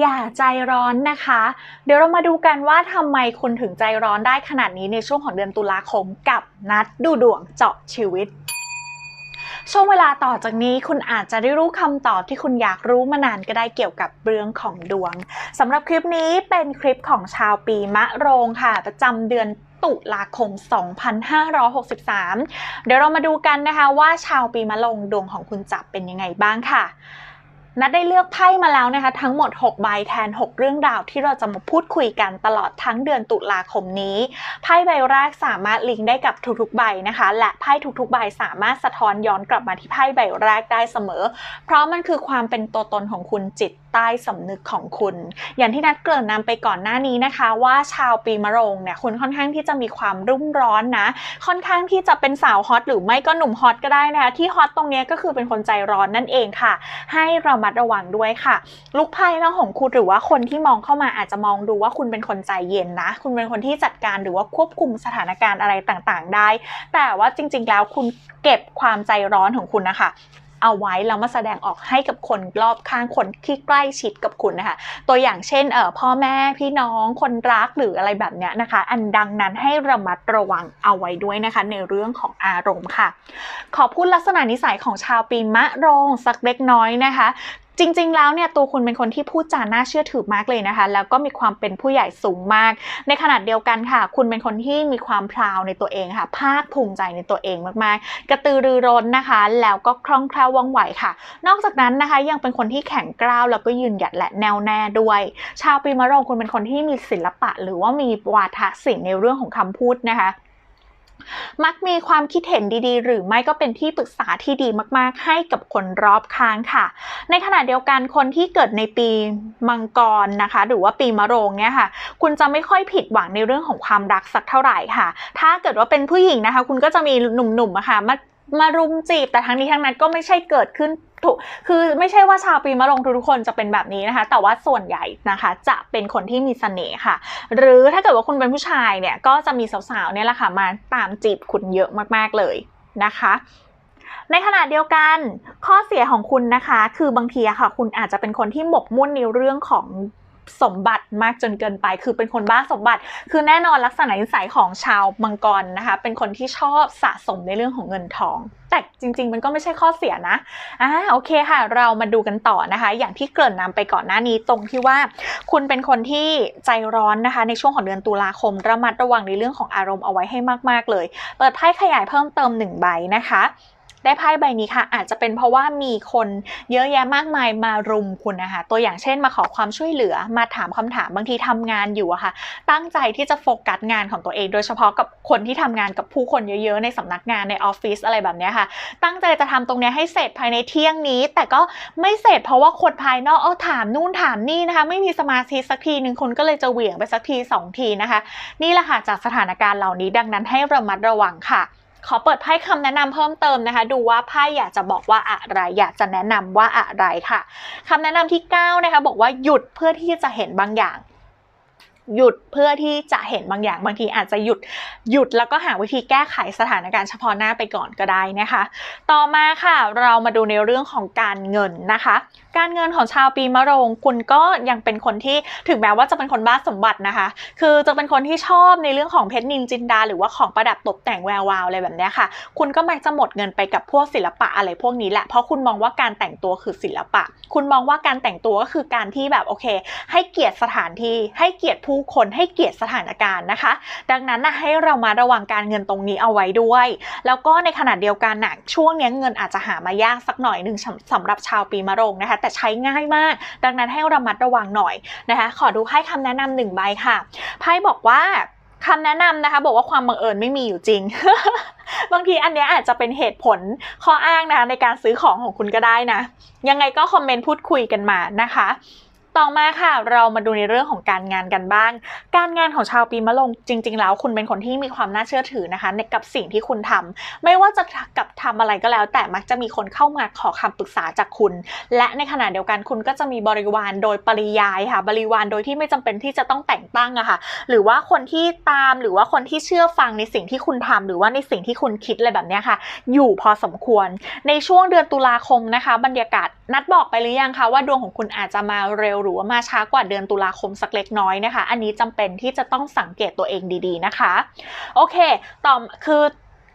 อย่าใจร้อนนะคะ เดี๋ยวเรามาดูกันว่าทำไมคุณถึงใจร้อนได้ขนาดนี้ในช่วงของเดือนตุลาคมกับนัดดูดวงเจาะชีวิตช่วงเวลาต่อจากนี้คุณอาจจะได้รู้คำตอบที่คุณอยากรู้มานานก็ได้เกี่ยวกับเรื่องของดวงสำหรับคลิปนี้เป็นคลิปของชาวปีมะโรงค่ะ ประจำเดือนตุลาคม 2563 เดี๋ยวเรามาดูกันนะคะว่าชาวปีมะโรงดวงของคุณจะเป็นยังไงบ้างค่ะ นัดได้เลือกไพ่มาแล้วนะคะทั้งหมด 6 ใบแทน 6 เรื่องราวที่เราจะมาพูดคุยกันตลอดทั้งเดือนตุลาคมนี้ ไพ่ใบแรกสามารถลิงก์ได้กับทุกๆใบนะคะ และไพ่ทุกๆ ใบสามารถสะท้อนย้อนกลับมาที่ไพ่ใบแรกได้เสมอ เพราะมันคือความเป็นตัวตนของคุณจิตใต้สำนึกของคุณ อย่างที่นัดเกริ่นนำไปก่อนหน้านี้นะคะ ว่าชาวปีมะโรงเนี่ยคุณค่อนข้างที่จะมีความรุ่มร้อนนะ ค่อนข้างที่จะเป็นสาวฮอตหรือไม่ก็หนุ่มฮอตก็ได้นะคะที่ฮอตตรงนี้ก็คือเป็นคนใจร้อนนั่นเองค่ะ ให้เระมัดระวังด้วยค่ะ ลูกไพ่น้องของคุณหรือว่าคนที่มองเข้ามาอาจจะมองดูว่าคุณเป็นคนใจเย็นนะ คุณเป็นคนที่จัดการหรือว่าควบคุมสถานการณ์อะไรต่างๆ ได้ แต่ว่าจริงๆแล้วคุณเก็บความใจร้อนของคุณนะคะ เอาไว้แล้วมาแสดงออกให้กับคนรอบข้างคนที่ใกล้ชิดกับคุณนะคะ ตัวอย่างเช่นเอ่อพ่อแม่พี่น้องคนรักหรืออะไรแบบเนี้ยนะคะ อันดังนั้นให้ระมัดระวังเอาไว้ด้วยนะคะ ในเรื่องของอารมณ์ค่ะ ขอพูดลักษณะนิสัยของชาวปีมะโรงสักเล็กน้อยนะคะ จริง ๆ แล้วเนี่ยตัวคุณเป็นคนที่พูดจาน่าเชื่อถือมากเลยนะคะ แล้วก็มีความเป็นผู้ใหญ่สูงมาก ในขณะเดียวกันค่ะ คุณเป็นคนที่มีความพราวในตัวเองค่ะ ภาคภูมิใจในตัวเองมากๆ กระตือรือร้นนะคะ แล้วก็คล่องแคล่วว่องไวค่ะ นอกจากนั้นนะคะยังเป็นคนที่แข็งกร้าวแล้วก็ยืนหยัดและแน่วแน่ด้วย ชาวปีมะโรงคุณเป็นคนที่มีศิลปะ หรือว่ามีวาทศิลป์ในเรื่องของคำพูดนะคะ มักมีความคิดเห็นดีๆ หรือไม่ก็เป็นที่ปรึกษาที่ดีมากๆ ให้กับคนรอบข้างค่ะ ในขณะเดียวกันคนที่เกิดในปีมังกรนะคะ หรือว่าปีมะโรงเนี่ยค่ะ คุณจะไม่ค่อยผิดหวังในเรื่องของความรักสักเท่าไหร่ค่ะ ถ้าเกิดว่าเป็นผู้หญิงนะคะ คุณก็จะมีหนุ่มๆนะคะมา มารุมจีบ แต่ทั้งนี้ทั้งนั้นก็ไม่ใช่เกิดขึ้นถูกคือไม่ใช่ว่าชาวปีมะโรงทุกคนจะเป็นแบบนี้นะคะ แต่ว่าส่วนใหญ่นะคะจะเป็นคนที่มีเสน่ห์ค่ะ หรือถ้าเกิดว่าคุณเป็นผู้ชายเนี่ยก็จะมีสาวๆเนี่ยแหละค่ะมาตามจีบคุณเยอะมากๆเลยนะคะในขณะเดียวกันข้อเสียของคุณนะคะ คือบางทีอะค่ะ คุณอาจจะเป็นคนที่หมกมุ่นในเรื่องของ สมบัติมากจนเกินไป คือเป็นคนบ้าสมบัติ คือแน่นอนลักษณะนิสัยของชาวมังกรนะคะ เป็นคนที่ชอบสะสมในเรื่องของเงินทอง แต่จริง ๆ มันก็ไม่ใช่ข้อเสียนะอ่าโอเคค่ะ เรามาดูกันต่อนะคะ อย่างที่เกริ่นนำไปก่อนหน้านี้ตรงที่ว่า คุณเป็นคนที่ใจร้อนนะคะ ในช่วงของเดือนตุลาคม ระมัดระวังในเรื่องของอารมณ์เอาไว้ให้มาก ๆ เลย เปิดไพ่ขยายเพิ่มเติมหนึ่งใบนะคะ ได้ไพ่ใบนี้ค่ะ อาจจะเป็นเพราะว่ามีคนเยอะแยะมากมายมารุมคุณนะคะ ตัวอย่างเช่นมาขอความช่วยเหลือมาถามคำถามบางทีทำงานอยู่อะค่ะ ตั้งใจที่จะโฟกัสงานของตัวเอง โดยเฉพาะกับคนที่ทำงานกับผู้คนเยอะๆ ในสำนักงานในออฟฟิศอะไรแบบเนี้ยค่ะ ตั้งใจจะทำตรงเนี้ยให้เสร็จภายในเที่ยงนี้ แต่ก็ไม่เสร็จเพราะว่าคนภายนอกเอาถามนู่นถามนี่นะคะ ไม่มีสมาธิสักทีหนึ่งคนก็เลยจะเหวี่ยงไปสักทีสองทีนะคะ นี่แหละค่ะจากสถานการณ์เหล่านี้ดังนั้นให้ระมัดระวังค่ะ ขอเปิดไพ่คำแนะนำเพิ่มเติมนะคะ ดูว่าไพ่อยากจะบอกว่าอะไรอยากจะแนะนำว่าอะไรค่ะคำแนะนำที่9นะคะบอกว่าหยุดเพื่อที่จะเห็นบางอย่าง หยุดเพื่อที่จะเห็นบางอย่างบางทีอาจจะหยุดหยุดแล้วก็หาวิธีแก้ไขสถานการณ์เฉพาะหน้าไปก่อนก็ได้นะคะ ต่อมาค่ะเรามาดูในเรื่องของการเงินนะคะ การเงินของชาวปีมะโรงคุณก็ยังเป็นคนที่ถึงแม้ว่าจะเป็นคนบ้าสมบัตินะคะ คือจะเป็นคนที่ชอบในเรื่องของเพชรนินจินดา หรือว่าของประดับตกแต่งแวววาวอะไรแบบนี้ค่ะ คุณก็มักจะหมดเงินไปกับพวกศิลปะอะไรพวกนี้แหละเพราะคุณมองว่าการแต่งตัวคือศิลปะ คุณมองว่าการแต่งตัวก็คือการที่แบบโอเค ให้เกียรติสถานที่ให้เกียรติผู้คนให้เกียรติสถานการณ์นะคะ ดังนั้นนะให้เรามาระวังการเงินตรงนี้เอาไว้ด้วย แล้วก็ในขณะเดียวกันนะช่วงนี้เงินอาจจะหามายากสักหน่อยหนึ่งสำหรับชาวปีมะโรงนะคะ แต่ใช้ง่ายมาก ดังนั้นให้ระมัดระวังหน่อยนะคะ ขอดูไพ่คำแนะนำหนึ่งใบค่ะไพ่บอกว่าคำแนะนำนะคะ บอกว่าความบังเอิญไม่มีอยู่จริงบางทีอันเนี้ยอาจจะเป็นเหตุผลข้ออ้างนะคะในการซื้อของของคุณก็ได้นะ ยังไงก็คอมเมนต์พูดคุยกันมานะคะ ต่อมาค่ะ เรามาดูในเรื่องของการงานกันบ้าง การงานของชาวปีมะโรงจริง ๆ แล้วคุณเป็นคนที่มีความน่าเชื่อถือนะคะในกับสิ่งที่คุณทำไม่ว่าจะกับทำอะไรก็แล้ว แต่มักจะมีคนเข้ามาขอคำปรึกษาจากคุณ และในขณะเดียวกันคุณก็จะมีบริวารโดยปริยายค่ะ บริวารโดยที่ไม่จำเป็นที่จะต้องแต่งตั้งอะค่ะ หรือว่าคนที่ตามหรือว่าคนที่เชื่อฟังในสิ่งที่คุณทำหรือว่าในสิ่งที่คุณคิดอะไรแบบนี้ค่ะ อยู่พอสมควร ในช่วงเดือนตุลาคมนะคะ บรรยากาศนัดบอกไปหรือยังคะว่าดวงของคุณอาจจะมาเร็วรือรือว่ามาช้ากว่าเดือนตุลาคมสักเล็กน้อยนะคะ อันนี้จำเป็นที่จะต้องสังเกตตัวเองดีๆนะคะ โอเค ต่อคือ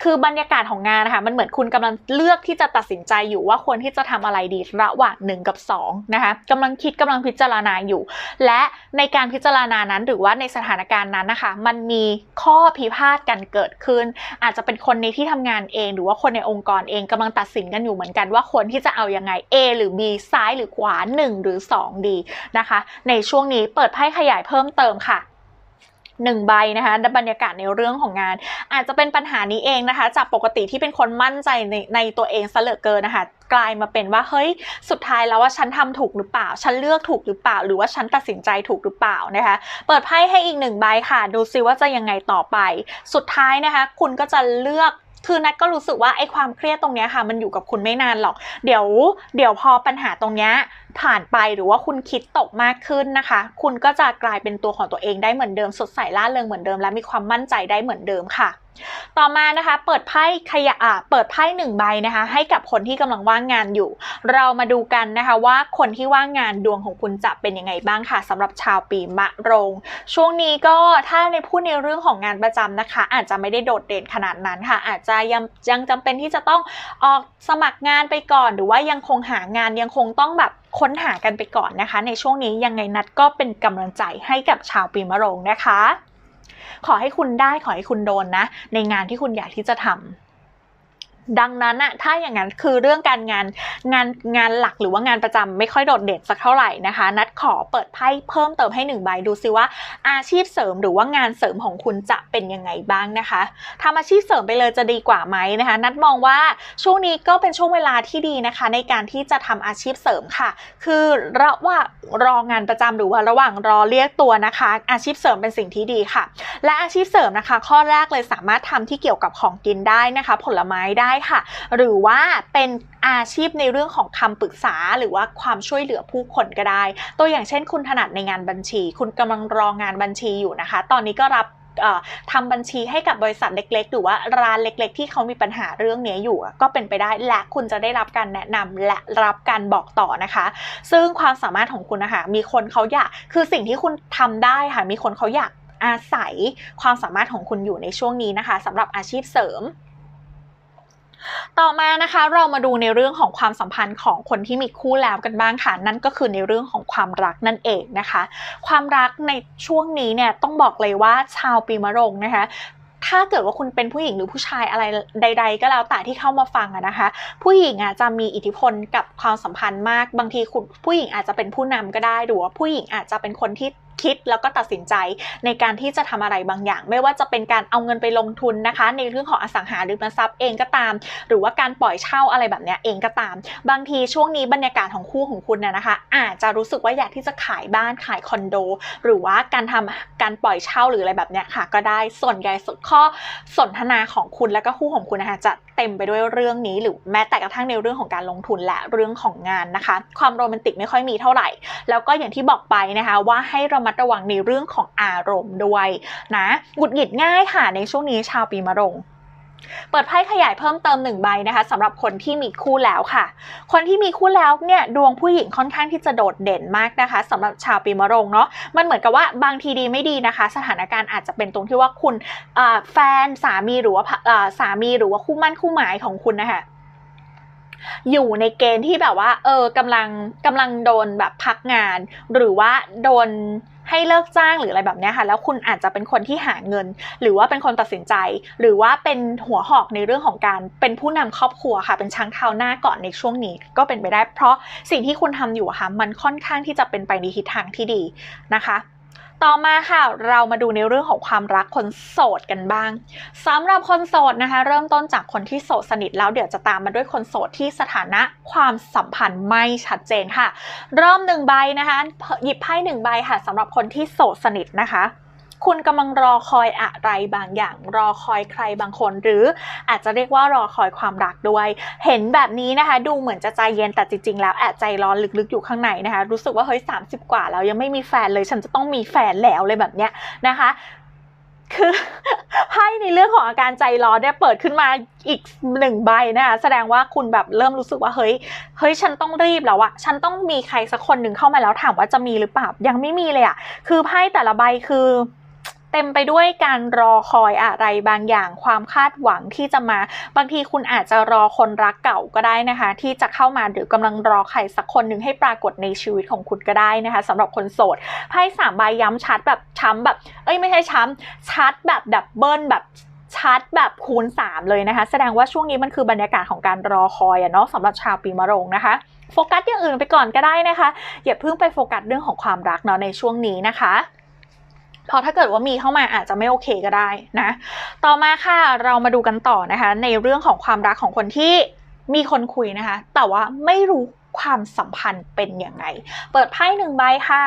คือบรรยากาศของงานนะคะมันเหมือนคุณกำลังเลือกที่จะตัดสินใจอยู่ว่าควรที่จะทำอะไรดีระหว่าง1กับ2นะคะกำลังคิดกำลังพิจารณาอยู่ และในการพิจารณานั้นหรือว่าในสถานการณ์นั้นนะคะ มันมีข้อพิพาทกันเกิดขึ้น อาจจะเป็นคนในที่ทำงานเอง หรือว่าคนในองค์กรเองกำลังตัดสินกันอยู่เหมือนกันว่าควรที่จะเอายังไง A หรือ B ซ้ายหรือขวา 1 หรือ 2 ดีนะคะ ในช่วงนี้เปิดไพ่ขยายเพิ่มเติมค่ะ หนึ่งใบนะคะบรรยากาศในเรื่องของงาน อาจจะเป็นปัญหานี้เองนะคะ จากปกติที่เป็นคนมั่นใจในในตัวเองซะเหลือเกินนะคะกลายมาเป็นว่าเฮ้ยสุดท้ายแล้วว่าฉันทำถูกหรือเปล่า ฉันเลือกถูกหรือเปล่า หรือว่าฉันตัดสินใจถูกหรือเปล่านะคะ เปิดไพ่ให้อีกหนึ่งใบค่ะ ดูซิว่าจะยังไงต่อไป สุดท้ายนะคะ คุณก็จะเลือก คือนัทก็รู้สึกว่าไอ้ความเครียดตรงเนี้ยค่ะ มันอยู่กับคุณไม่นานหรอก เดี๋ยว เดี๋ยวพอปัญหาตรงเนี้ยผ่านไปหรือว่าคุณคิดตกมากขึ้นนะคะ คุณก็จะกลายเป็นตัวของตัวเองได้เหมือนเดิมสดใสล่าเริงเหมือนเดิม และมีความมั่นใจได้เหมือนเดิมค่ะ ต่อมานะคะเปิดไพ่ขยะเปิดไพ่หนึ่งใบนะคะให้กับคนที่กำลังว่างงานอยู่ เรามาดูกันนะคะว่าคนที่ว่างงานดวงของคุณจะเป็นยังไงบ้างค่ะสำหรับชาวปีมะโรง ช่วงนี้ก็ถ้าในพูดในเรื่องของงานประจำนะคะ อาจจะไม่ได้โดดเด่นขนาดนั้นค่ะ อาจจะยังยังจำเป็นที่จะต้องออกสมัครงานไปก่อน หรือว่ายังคงหางานยังคงต้องแบบค้นหากันไปก่อนนะคะ ในช่วงนี้ยังไงนัดก็เป็นกำลังใจให้กับชาวปีมะโรงนะคะ ขอให้คุณได้ขอให้คุณโดนนะ ในงานที่คุณอยากที่จะทำ ดังนั้นอะถ้าอย่างนั้นคือเรื่องการงานงานงานหลักหรือว่างานประจำไม่ค่อยโดดเด่นสักเท่าไหร่นะคะ นัดขอเปิดไพ่เพิ่มเติมให้หนึ่งใบดูซิว่า อาชีพเสริมหรือว่างานเสริมของคุณจะเป็นยังไงบ้างนะคะทำอาชีพเสริมไปเลยจะดีกว่าไหมนะคะ นัดมองว่าช่วงนี้ก็เป็นช่วงเวลาที่ดีนะคะ ในการที่จะทำอาชีพเสริมค่ะ คือระหว่างรองานประจำหรือว่าระหว่างรอเรียกตัวนะคะ อาชีพเสริมเป็นสิ่งที่ดีค่ะ และอาชีพเสริมนะคะ ข้อแรกเลยสามารถทำที่เกี่ยวกับของกินได้นะคะ ผลไม้ได้ค่ะ หรือว่าเป็นอาชีพในเรื่องของคำปรึกษา หรือว่าความช่วยเหลือผู้คนก็ได้ ตัวอย่างเช่น คุณถนัดในงานบัญชี คุณกำลังรองานบัญชีอยู่นะคะ ตอนนี้ก็รับทำบัญชีให้กับบริษัทเล็ก ๆ หรือว่าร้านเล็ก ๆ ที่เขามีปัญหาเรื่องนี้อยู่ ก็เป็นไปได้และคุณจะได้รับการแนะนำและรับการบอกต่อนะคะ ซึ่งความสามารถของคุณนะคะมีคนเขาอยากคือสิ่งที่คุณทำได้ค่ะมีคนเขาอยากอาศัยความสามารถของคุณอยู่ในช่วงนี้นะคะสำหรับอาชีพเสริม ต่อมานะคะเรามาดูในเรื่องของความสัมพันธ์ของคนที่มีคู่แล้วกันบ้างค่ะ นั่นก็คือในเรื่องของความรักนั่นเองนะคะ ความรักในช่วงนี้เนี่ยต้องบอกเลยว่าชาวปีมะรงนะคะถ้าเกิดว่าคุณเป็นผู้หญิงหรือผู้ชายอะไรใด ๆ ก็แล้วแต่ที่เข้ามาฟังอะนะคะ ผู้หญิงอะจะมีอิทธิพลกับความสัมพันธ์มาก บางทีคุณผู้หญิงอาจจะเป็นผู้นำก็ได้หรือว่าผู้หญิงอาจจะเป็นคนที่คิดแล้วก็ตัดสินใจในการที่จะทำอะไรบางอย่าง ไม่ว่าจะเป็นการเอาเงินไปลงทุนนะคะ ในเรื่องของอสังหาริมทรัพย์เองก็ตาม หรือว่าการปล่อยเช่าอะไรแบบนี้เองก็ตาม บางทีช่วงนี้บรรยากาศของคู่ของคุณนะนะคะ อาจจะรู้สึกว่าอยากที่จะขายบ้านขายคอนโด หรือว่าการทำการปล่อยเช่าหรืออะไรแบบนี้ค่ะ ก็ได้ส่วนใหญ่สุดข้อสนทนาของคุณและก็คู่ของคุณนะคะจะเต็มไปด้วยเรื่องนี้หรือแม้แต่กระทั่งในเรื่องของการลงทุนและเรื่องของงานนะคะ ความโรแมนติกไม่ค่อยมีเท่าไหร่ แล้วก็อย่างที่บอกไปนะคะว่าให้ระมัดระวังในเรื่องของอารมณ์ด้วยนะหงุดหงิดง่ายค่ะในช่วงนี้ชาวปีมะรงเปิดไพ่ขยายเพิ่มเติมหนึ่งใบนะคะสำหรับคนที่มีคู่แล้วค่ะ คนที่มีคู่แล้วเนี่ยดวงผู้หญิงค่อนข้างที่จะโดดเด่นมากนะคะสำหรับชาวปีมะรงเนาะมันเหมือนกับว่าบางทีดีไม่ดีนะคะ สถานการณ์อาจจะเป็นตรงที่ว่าคุณแฟนสามีหรือว่าสามีหรือว่าคู่มั่นคู่หมายของคุณนะคะอยู่ในเกณฑ์ที่แบบว่า เออกำลังกำลังโดนแบบพักงาน หรือว่าโดน ให้เลิกจ้างหรืออะไรแบบนี้ค่ะแล้วคุณอาจจะเป็นคนที่หาเงิน หรือว่าเป็นคนตัดสินใจ หรือว่าเป็นหัวหอกในเรื่องของการเป็นผู้นำครอบครัวค่ะ เป็นช้างเท้าหน้าก่อนในช่วงนี้ก็เป็นไปได้ เพราะสิ่งที่คุณทำอยู่ค่ะมันค่อนข้างที่จะเป็นไปในทิศทางที่ดีนะคะ ต่อมาค่ะ เรามาดูในเรื่องของความรักคนโสดกันบ้างสำหรับคนโสดนะคะ เริ่มต้นจากคนที่โสดสนิทแล้วเดี๋ยวจะตามมาด้วยคนโสดที่สถานะความสัมพันธ์ไม่ชัดเจนค่ะ เริ่มหนึ่งใบนะคะ หยิบไพ่หนึ่งใบค่ะสำหรับคนที่โสดสนิทนะคะ คุณกำลังรอคอยอะไรบางอย่าง รอคอยใครบางคน หรืออาจจะเรียกว่ารอคอยความรักด้วย เห็นแบบนี้นะคะ ดูเหมือนจะใจเย็นแต่จริงๆ แล้วแอบใจร้อนลึกๆอยู่ข้างในนะคะ รู้สึกว่าเฮ้ย30 กว่าแล้วยังไม่มีแฟนเลย ฉันจะต้องมีแฟนแล้วเลยแบบเนี้ยนะคะคือไพ่ในเรื่องของอาการใจร้อนเนี่ยเปิดขึ้นมาอีกหนึ่งใบนะคะแสดงว่าคุณแบบเริ่มรู้สึกว่าเฮ้ยเฮ้ยฉันต้องรีบแล้วอะฉันต้องมีใครสักคนหนึ่งเข้ามาแล้วถามว่าจะมีหรือเปล่ายังไม่มีเลยอะคือไพ่แต่ละใบคือ เต็มไปด้วยการรอคอยอะไรบางอย่างความคาดหวังที่จะมา บางทีคุณอาจจะรอคนรักเก่าก็ได้นะคะ ที่จะเข้ามาหรือกำลังรอใครสักคนหนึ่งให้ปรากฏในชีวิตของคุณก็ได้นะคะสำหรับคนโสดไพ่สามใบย้ำชัดแบบช้ำแบบ เอ้ยไม่ใช่ช้ำชัดแบบดับเบิลแบบชัดแบบคูณ 3 เลยนะคะ แสดงว่าช่วงนี้มันคือบรรยากาศของการรอคอยอะเนาะสำหรับชาวปีมะโรงนะคะโฟกัสอย่างอื่นไปก่อนก็ได้นะคะ อย่าเพิ่งไปโฟกัสเรื่องของความรักเนาะในช่วงนี้นะคะ เพราะถ้าเกิดว่ามีเข้ามาอาจจะไม่โอเคก็ได้นะ ต่อมาค่ะเรามาดูกันต่อนะคะ ในเรื่องของความรักของคนที่มีคนคุยนะคะ แต่ว่าไม่รู้ ความสัมพันธ์เป็นยังไง เปิดไพ่หนึ่งใบค่ะ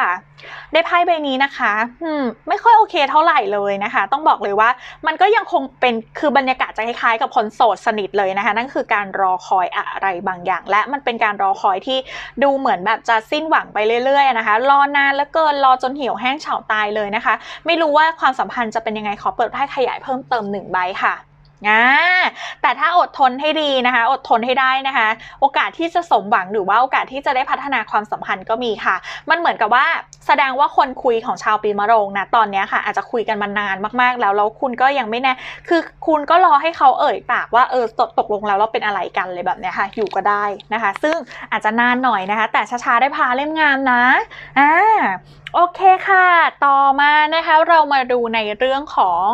ได้ไพ่ใบนี้นะคะอืมไม่ค่อยโอเคเท่าไหร่เลยนะคะ ต้องบอกเลยว่ามันก็ยังคงเป็นคือบรรยากาศจะคล้ายๆ กับคนโสดสนิทเลยนะคะ นั่นคือการรอคอยอะไรบางอย่าง และมันเป็นการรอคอยที่ดูเหมือนแบบจะสิ้นหวังไปเรื่อยๆนะคะ รอนานแล้วเกินรอจนเหี่ยวแห้งเฉาตายเลยนะคะ ไม่รู้ว่าความสัมพันธ์จะเป็นยังไงขอเปิดไพ่ขยายเพิ่มเติมหนึ่งใบค่ะ อ่าแต่ถ้าอดทนให้ดีนะคะ อดทนให้ได้นะคะ โอกาสที่จะสมหวังหรือว่าโอกาสที่จะได้พัฒนาความสัมพันธ์ก็มีค่ะ มันเหมือนกับว่าแสดงว่าคนคุยของชาวปีมะโรงนะตอนนี้ค่ะ อาจจะคุยกันมานานมากๆ แล้วแล้วคุณก็ยังไม่แน่ คือคุณก็รอให้เขาเอ่ยปากว่าเออตกตกลงแล้วเราเป็นอะไรกันเลยแบบเนี้ยค่ะ อยู่ก็ได้นะคะ ซึ่งอาจจะนานหน่อยนะคะ แต่ช้าๆได้พาเล่มงามนะอ่าโอเคค่ะ ต่อมานะคะเรามาดูในเรื่องของ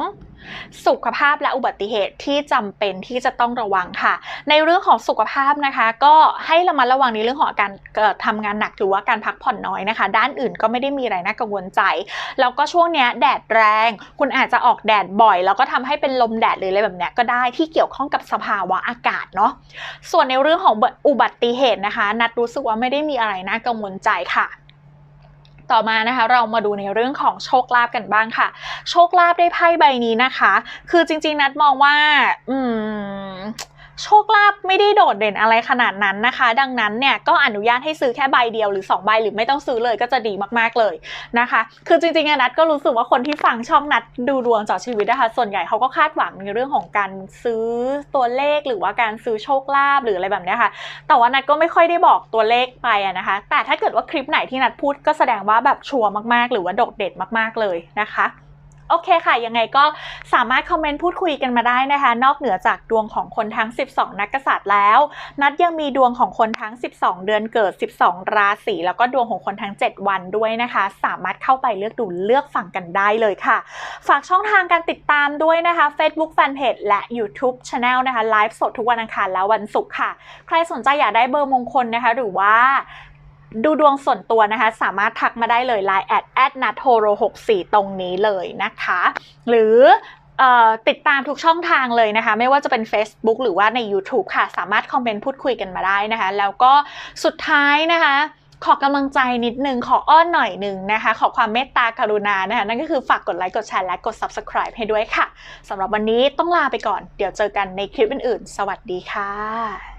สุขภาพและอุบัติเหตุที่จำเป็นที่จะต้องระวังค่ะ ในเรื่องของสุขภาพนะคะ ก็ให้ระมัดระวังในเรื่องของการเอ่อทำงานหนักหรือว่าการพักผ่อนน้อยนะคะ ด้านอื่นก็ไม่ได้มีอะไรน่ากังวลใจ แล้วก็ช่วงนี้แดดแรง คุณอาจจะออกแดดบ่อย แล้วก็ทำให้เป็นลมแดดหรืออะไรแบบนี้ก็ได้ที่เกี่ยวข้องกับสภาวะอากาศเนาะส่วนในเรื่องของอุบัติเหตุนะคะ นัดรู้สึกว่าไม่ได้มีอะไรน่ากังวลใจค่ะ ต่อมานะคะ เรามาดูในเรื่องของโชคลาภกันบ้างค่ะ โชคลาภได้ไพ่ใบนี้นะคะ คือจริงๆนัดมองว่า อืม โชคลาภไม่ได้โดดเด่นอะไรขนาดนั้นนะคะ ดังนั้นเนี่ยก็อนุญาตให้ซื้อแค่ใบเดียวหรือ 2 ใบหรือไม่ต้องซื้อเลยก็จะดีมากๆเลยนะคะ คือจริงๆอะนัดก็รู้สึกว่าคนที่ฟังช่องนัดดูดวงเจาะชีวิตนะคะ ส่วนใหญ่เขาก็คาดหวังในเรื่องของการซื้อตัวเลขหรือว่าการซื้อโชคลาภหรืออะไรแบบนี้ค่ะ แต่ว่านัดก็ไม่ค่อยได้บอกตัวเลขไปอะนะคะ แต่ถ้าเกิดว่าคลิปไหนที่นัดพูดก็แสดงว่าแบบชัวร์มากๆ หรือว่าโดดเด่นมากๆเลยนะคะ โอเคค่ะ ยังไงก็สามารถคอมเมนต์พูดคุยกันมาได้นะคะ นอกเหนือจากดวงของคนทั้ง 12 นักกษัตริย์แล้ว นัดยังมีดวงของคนทั้ง 12 เดือนเกิด 12 ราศีแล้วก็ดวงของคนทั้ง 7 วันด้วยนะคะ สามารถเข้าไปเลือกดูเลือกฟังกันได้เลยค่ะ ฝากช่องทางการติดตามด้วยนะคะ Facebook Fanpage และ YouTube Channel นะคะไลฟ์สดทุกวันอังคารและวันศุกร์ค่ะ ใครสนใจอยากได้เบอร์มงคลนะคะ หรือว่า ดูดวงส่วนตัวนะคะ สามารถทักมาได้เลย Line แอดแอดนัทโทโร64 ตรงนี้เลยนะคะ หรือติดตามทุกช่องทางเลยนะคะ ไม่ว่าจะเป็น Facebook หรือว่าใน YouTube ค่ะ สามารถคอมเมนต์พูดคุยกันมาได้นะคะ แล้วก็สุดท้ายนะคะขอกำลังใจนิดนึง ขออ้อนหน่อยหนึ่งนะคะ ขอความเมตตากรุณานะคะ นั่นก็คือฝากกดไลค์กดแชร์และกด Subscribe ให้ด้วยค่ะสำหรับวันนี้ต้องลาไปก่อน เดี๋ยวเจอกันในคลิปอื่นๆ สวัสดีค่ะ